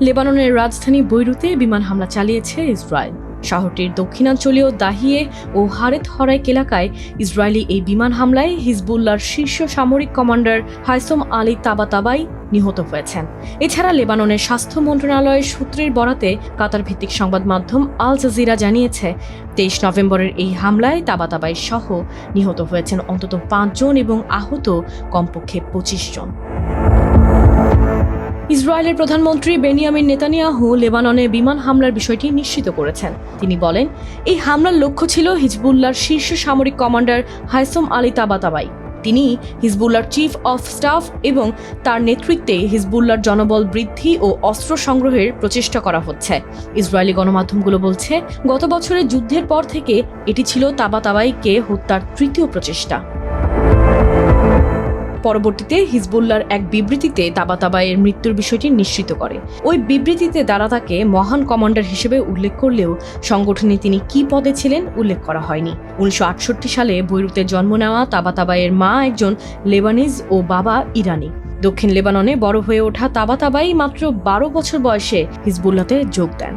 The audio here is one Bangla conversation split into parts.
লেবাননের রাজধানী বৈরুতে বিমান হামলা চালিয়েছে ইসরায়েল। শহরটির দক্ষিণাঞ্চলীয় দাহিয়ে ও হারেত হরাইক এলাকায় ইসরায়েলি এই বিমান হামলায় হিজবুল্লার শীর্ষ সামরিক কমান্ডার হাইসম আলী তাবাতাবাই নিহত হয়েছেন। এছাড়া লেবাননের স্বাস্থ্য মন্ত্রণালয়ের সূত্রের বরাতে কাতার ভিত্তিক সংবাদ মাধ্যম আল জাজিরা জানিয়েছে, তেইশ নভেম্বরের এই হামলায় তাবাতাবাই সহ নিহত হয়েছেন অন্তত পাঁচজন এবং আহত কমপক্ষে পঁচিশ জন। ইসরায়েলের প্রধানমন্ত্রী বেনিয়ামিন নেতানিয়াহু লেবাননে বিমান হামলার বিষয়টি নিশ্চিত করেছেন। তিনি বলেন, এই হামলার লক্ষ্য ছিল হিজবুল্লার শীর্ষ সামরিক কমান্ডার হাইসম আলী তাবাতাবাই। তিনি হিজবুল্লার চিফ অফ স্টাফ এবং তার নেতৃত্বে হিজবুল্লার জনবল বৃদ্ধি ও অস্ত্র সংগ্রহের প্রচেষ্টা করা হচ্ছে। ইসরায়েলি গণমাধ্যমগুলো বলছে, গত বছরের যুদ্ধের পর থেকে এটি ছিল তাবাতাবাইকে হত্যার তৃতীয় প্রচেষ্টা। পরবর্তীতে হিজবুল্লার এক বিবৃতিতে তাবাতাবাইয়ের মৃত্যুর বিষয়টি নিশ্চিত করে। ওই বিবৃতিতে তারা তাকে মহান কমান্ডার হিসেবে উল্লেখ করলেও সংগঠনে তিনি কি পদে ছিলেন উল্লেখ করা হয়নি। উনিশশো আটষট্টি সালে বৈরুতে জন্ম নেওয়া তাবাতাবাইয়ের মা একজন লেবানিজ ও বাবা ইরানি। দক্ষিণ লেবাননে বড় হয়ে ওঠা তাবাতাবাই মাত্র বারো বছর বয়সে হিজবুল্লাতে যোগ দেন।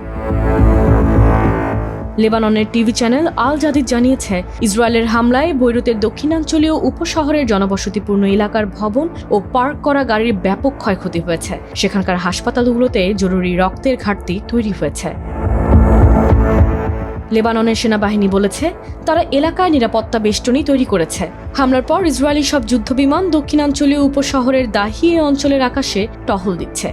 লেবাননের টিভি চ্যানেল আল জাদিদ জানিয়েছে, ইসরায়েলের হামলায় বৈরুতের দক্ষিণাঞ্চলীয় উপশহরের জনবসতিপূর্ণ এলাকার ভবন ও পার্ক করা গাড়ির ব্যাপক ক্ষয়ক্ষতি হয়েছে। সেখানকার হাসপাতালগুলোতে জরুরি রক্তের ঘাটতি তৈরি হয়েছে। লেবাননের সেনাবাহিনী বলেছে, তারা এলাকায় নিরাপত্তা বেষ্টনী তৈরি করেছে। হামলার পর ইসরায়েলি সব যুদ্ধবিমান দক্ষিণাঞ্চলীয় উপশহরের দাহিয়ে অঞ্চলের আকাশে টহল দিচ্ছে।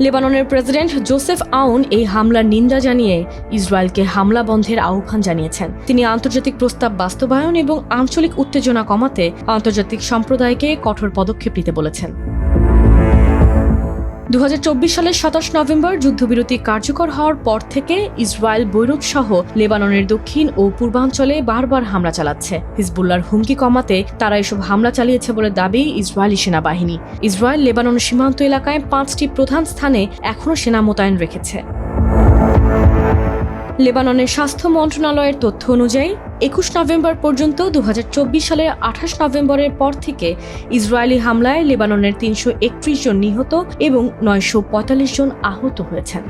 লেবাননের প্রেসিডেন্ট জোসেফ আউন এই হামলার নিন্দা জানিয়ে ইসরায়েলকে হামলা বন্ধের আহ্বান জানিয়েছেন। তিনি আন্তর্জাতিক প্রস্তাব বাস্তবায়ন এবং আঞ্চলিক উত্তেজনা কমাতে আন্তর্জাতিক সম্প্রদায়কে কঠোর পদক্ষেপ নিতে বলেছেন। চব্বিশ সালের সাতাশ নভেম্বর যুদ্ধবিরতি কার্যকর হওয়ার পর থেকে ইসরায়েল বৈরুত সহ লেবাননের দক্ষিণ ও পূর্বাঞ্চলে বারবার হামলা চালাচ্ছে। হিজবুল্লার হুমকি কমাতে তারা এসব হামলা চালিয়েছে বলে দাবি ইসরায়েলি সেনাবাহিনী। ইসরায়েল লেবানন সীমান্ত এলাকায় পাঁচটি প্রধান স্থানে এখনও সেনা মোতায়েন রেখেছে। লেবাননের স্বাস্থ্য মন্ত্রণালয়ের তথ্য অনুযায়ী, একুশ নভেম্বর পর্যন্ত দু হাজার চব্বিশ সালের আঠাশ নভেম্বরের পর থেকে ইসরায়েলি হামলায় লেবাননের তিনশো একত্রিশ জন নিহত এবং নয়শো পঁয়তাল্লিশ জন আহত হয়েছেন।